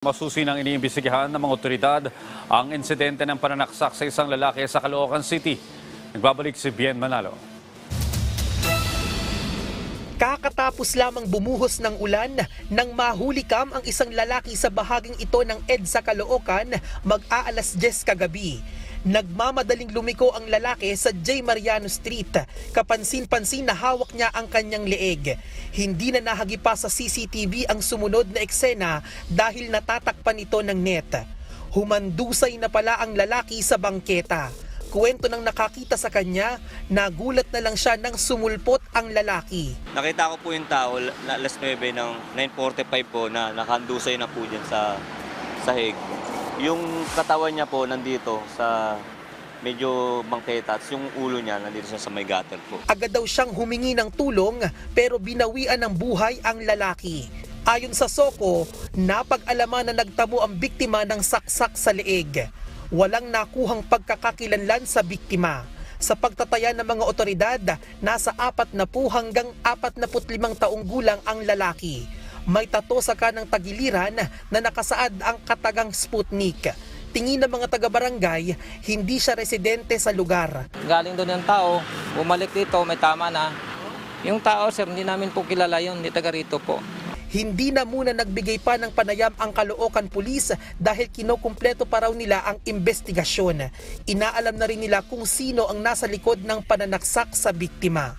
Masusi nang iniimbestigahan ng mga otoridad ang insidente ng pananaksak sa isang lalaki sa Caloocan City. Nagbabalik si Bien Manalo. Kakatapos lamang bumuhos ng ulan nang mahuli kam ang isang lalaki sa bahaging ito ng EDSA Caloocan mag-aalas 10 kagabi. Nagmamadaling lumiko ang lalaki sa J. Mariano Street. Kapansin-pansin na hawak niya ang kanyang leeg. Hindi na nahagi pa sa CCTV ang sumunod na eksena dahil natatakpan ito ng net. Humandusay na pala ang lalaki sa bangketa. Kwento ng nakakita sa kanya, nagulat na lang siya nang sumulpot ang lalaki. Nakita ko po yung tao alas 9 ng 9.45 po na nakandusay na po dyan sa sahig. Yung katawan niya po nandito sa medyo bangketa at yung ulo niya nandito siya sa may gutter po. Agad daw siyang humingi ng tulong pero binawian ng buhay ang lalaki. Ayon sa Soko, napag-alaman na nagtamo ang biktima ng saksak sa leeg. Walang nakuhang pagkakakilanlan sa biktima. Sa pagtataya ng mga otoridad, nasa 40 hanggang 45 taong gulang ang lalaki. May tato sa kanang tagiliran na nakasaad ang katagang Sputnik. Tingin ng mga taga-barangay, hindi siya residente sa lugar. galing doon yung tao, bumalik dito, may tama na. Yung tao, sir, hindi namin po kilala yun, hindi taga rito po. Hindi na muna nagbigay pa ng panayam ang Caloocan Police dahil kinukumpleto pa raw nila ang investigasyon. Inaalam na rin nila kung sino ang nasa likod ng pananaksak sa biktima.